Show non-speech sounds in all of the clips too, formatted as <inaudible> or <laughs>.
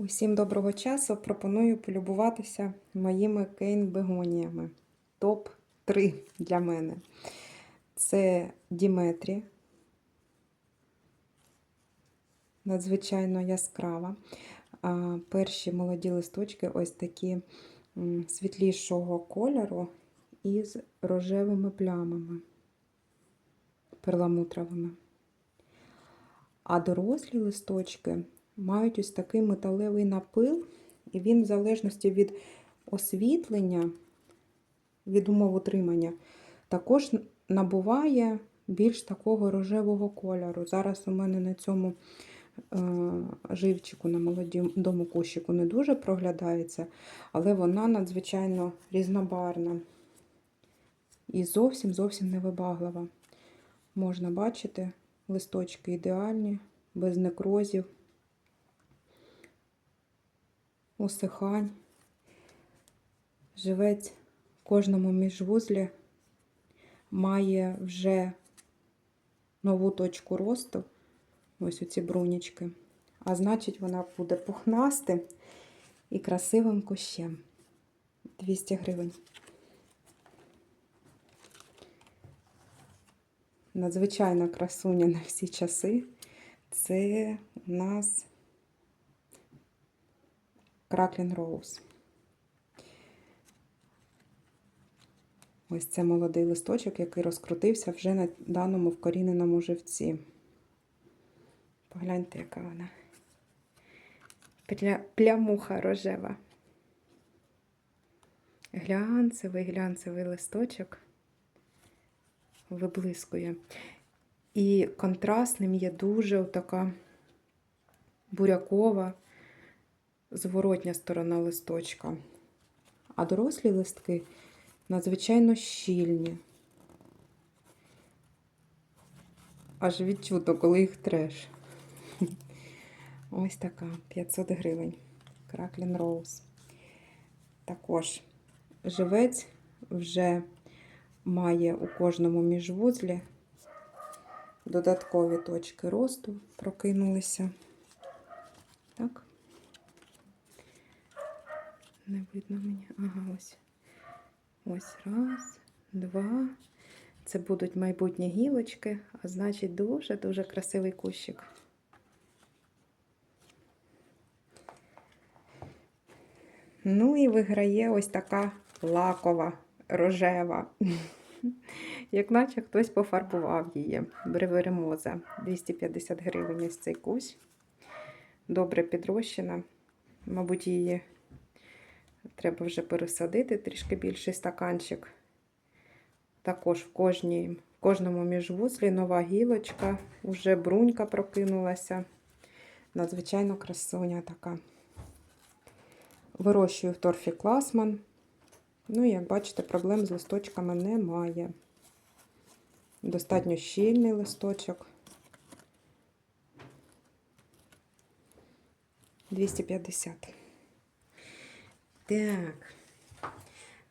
Усім доброго часу. Пропоную полюбуватися моїми кейн-бегоніями. Топ-3 для мене. Це Діметрі. Надзвичайно яскрава. Перші молоді листочки ось такі світлішого кольору із рожевими плямами перламутровими. А дорослі листочки мають ось такий металевий напил, і він, в залежності від освітлення, від умов утримання, також набуває більш такого рожевого кольору. Зараз у мене на цьому е, живчику, на молодому кущику не дуже проглядається, але вона надзвичайно різнобарна і зовсім зовсім невибаглива. Можна бачити, листочки ідеальні, без некрозів усихань. Живець в кожному міжвузлі має вже нову точку росту, ось оці брунічки. А значить, вона буде пухнастим і красивим кущем. 200 гривень. Надзвичайна красуня на всі часи. Це у нас Краклін Роуз. Ось це молодий листочок, який розкрутився вже на даному вкоріненому живці. Погляньте, яка вона. Пля... Плямуха рожева. Глянцевий, глянцевий листочок виблискує. І контрастним є дуже така бурякова зворотня сторона листочка. А дорослі листки надзвичайно щільні. Аж відчутно, коли їх треш. Ось така 500 гривень. Краклін Роуз. Також живець вже має у кожному міжвузлі додаткові точки росту прокинулися. Так. Не видно мені. Ага, ось. Ось раз, два. Це будуть майбутні гілочки, а значить, дуже-дуже красивий кущик. Ну і виграє ось така лакова, рожева. <laughs> Як наче хтось пофарбував її. Бреверемоза. 250 гривень ось цей кущ. Добре підрощена. Мабуть, її треба вже пересадити трішки більший стаканчик. Також в, кожній, в кожному міжвузлі нова гілочка, уже брунька прокинулася. Надзвичайно красуня така. Вирощую в торфі класман. Ну, як бачите, проблем з листочками немає. Достатньо щільний листочок. 250. Так.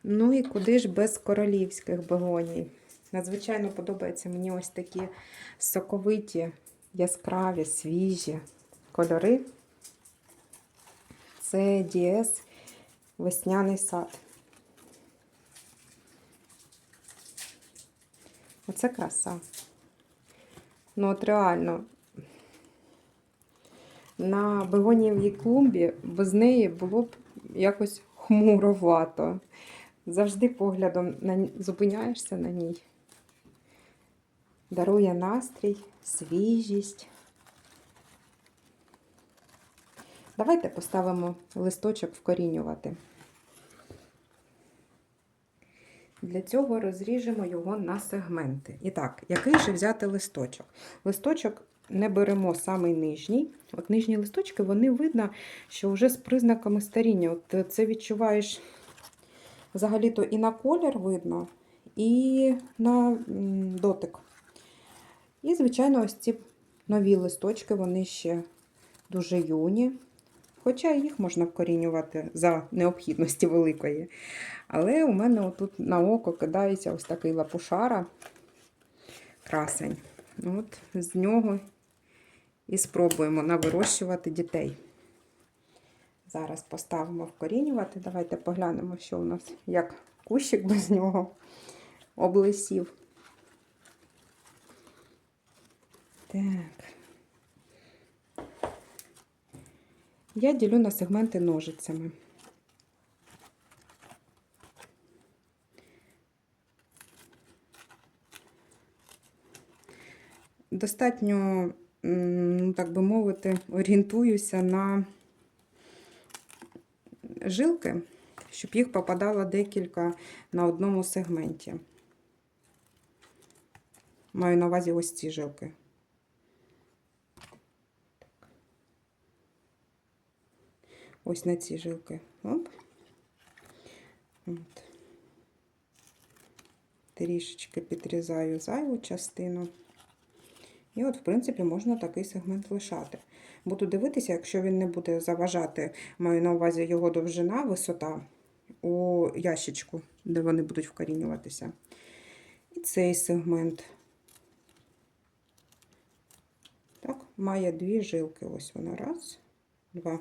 Ну і куди ж без королівських бегоній? Надзвичайно подобаються мені ось такі соковиті, яскраві, свіжі кольори. Це Діес весняний сад. Оце краса. Ну, от реально, на бегонієвій клумбі без неї було б якось хмуровато. Завжди поглядом на... зупиняєшся на ній. Дарує настрій, свіжість. Давайте поставимо листочок вкорінювати. Для цього розріжемо його на сегменти. І так, який же взяти листочок? Листочок не беремо самий нижній. От нижні листочки, вони видно, що вже з признаками старіння. От Це відчуваєш взагалі-то і на колір видно, і на дотик. І, звичайно, ось ці нові листочки, вони ще дуже юні. Хоча їх можна вкорінювати за необхідності великої. Але у мене отут на око кидається ось такий лапушара красень. От З нього і спробуємо навирощувати дітей. Зараз поставимо вкорінювати. Давайте поглянемо, що у нас як кущик без нього облисів. Так. Я ділю на сегменти ножицями. Достатньо, так би мовити, орієнтуюся на жилки, щоб їх попадало декілька на одному сегменті. Маю на увазі ось ці жилки. Ось на ці жилки. Оп. От. Трішечки підрізаю зайву частину. І от, в принципі, можна такий сегмент лишати. Буду дивитися, якщо він не буде заважати, маю на увазі його довжина, висота у ящичку, де вони будуть вкорінюватися. І цей сегмент. Так, має дві жилки. Ось вона. Раз, два.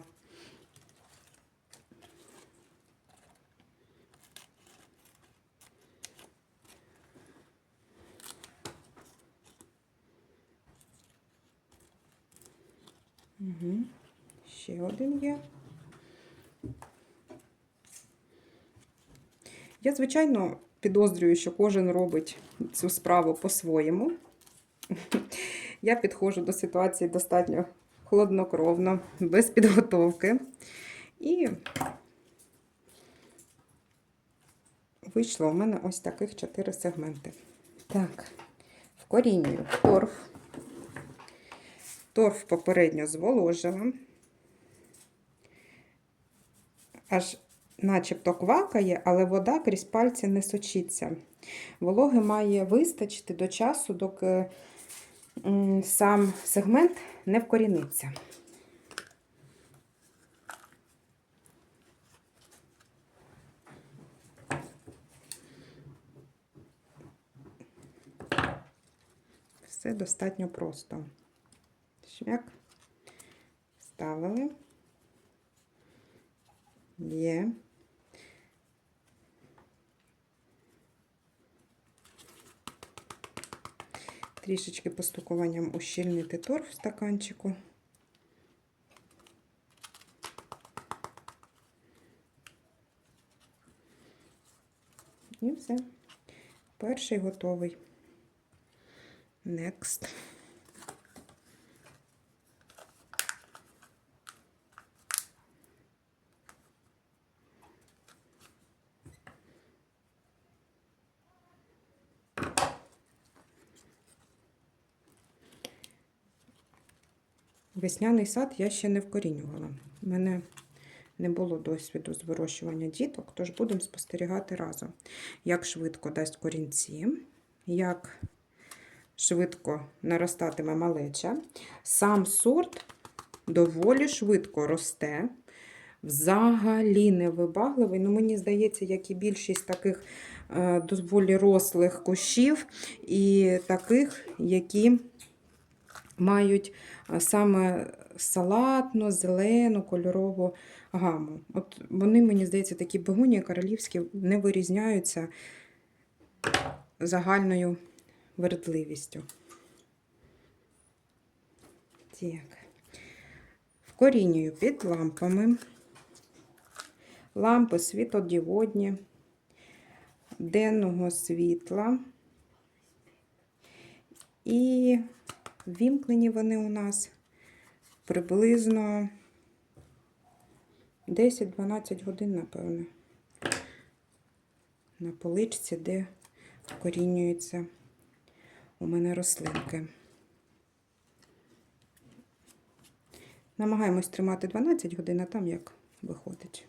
Угу. Ще один є. Я, звичайно, підозрюю, що кожен робить цю справу по-своєму. <laughs> Я підходжу до ситуації достатньо хладнокровно, без підготовки. І вийшло у мене ось таких чотири сегменти. Так, вкорінюю торф. Торф попередньо зволожила. Аж начебто квакає, але вода крізь пальці не сочиться. Вологи має вистачити до часу, доки сам сегмент не вкоріниться. Все достатньо просто. Шмяк. Ставили. Є. Трішечки постукуванням ущільнити торф в стаканчику. І все. Перший готовий. Next. Весняний сад я ще не вкорінювала. У мене не було досвіду з вирощування діток, тож будемо спостерігати разом, як швидко дасть корінці, як швидко наростатиме малеча. Сам сорт доволі швидко росте. Взагалі не вибагливий. Ну, мені здається, як і більшість таких е, доволі рослих кущів, і таких, які мають саме салатну, зелену, кольорову гаму. От вони, мені здається, такі бегонії королівські не вирізняються загальною вередливістю. Так. Вкорінюю під лампами. Лампи світодіодні, денного світла. І Вімкнені вони у нас приблизно 10-12 годин, напевно, на поличці, де вкорінюються у мене рослинки. Намагаємось тримати 12 годин, а там як виходить.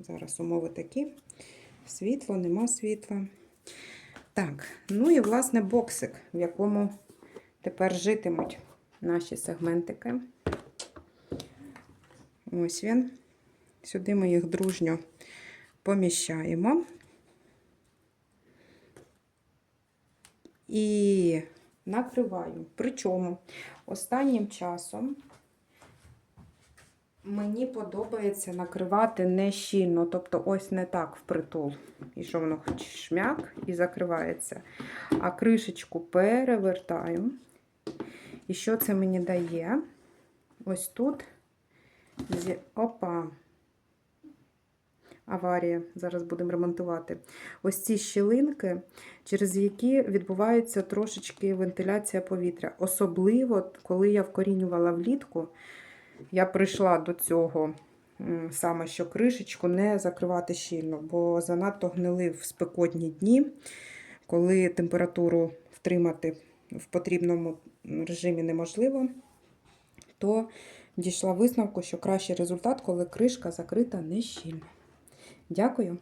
Зараз умови такі. Світло, нема світла. Так, ну і, власне, боксик, в якому тепер житимуть наші сегментики. Ось він. Сюди ми їх дружньо поміщаємо. І накриваю. Причому останнім часом Мені подобається накривати не щільно, тобто ось не так впритул. І що воно хоч шмяк і закривається. А кришечку перевертаю. І що це мені дає? Ось тут. Опа. Аварія. Зараз будемо ремонтувати. Ось ці щілинки, через які відбувається трошечки вентиляція повітря. Особливо, коли я вкорінювала влітку, я прийшла до цього саме, що кришечку не закривати щільно, бо занадто гнили в спекотні дні, коли температуру втримати в потрібному режимі неможливо, то дійшла висновку, що кращий результат, коли кришка закрита не щільно. Дякую.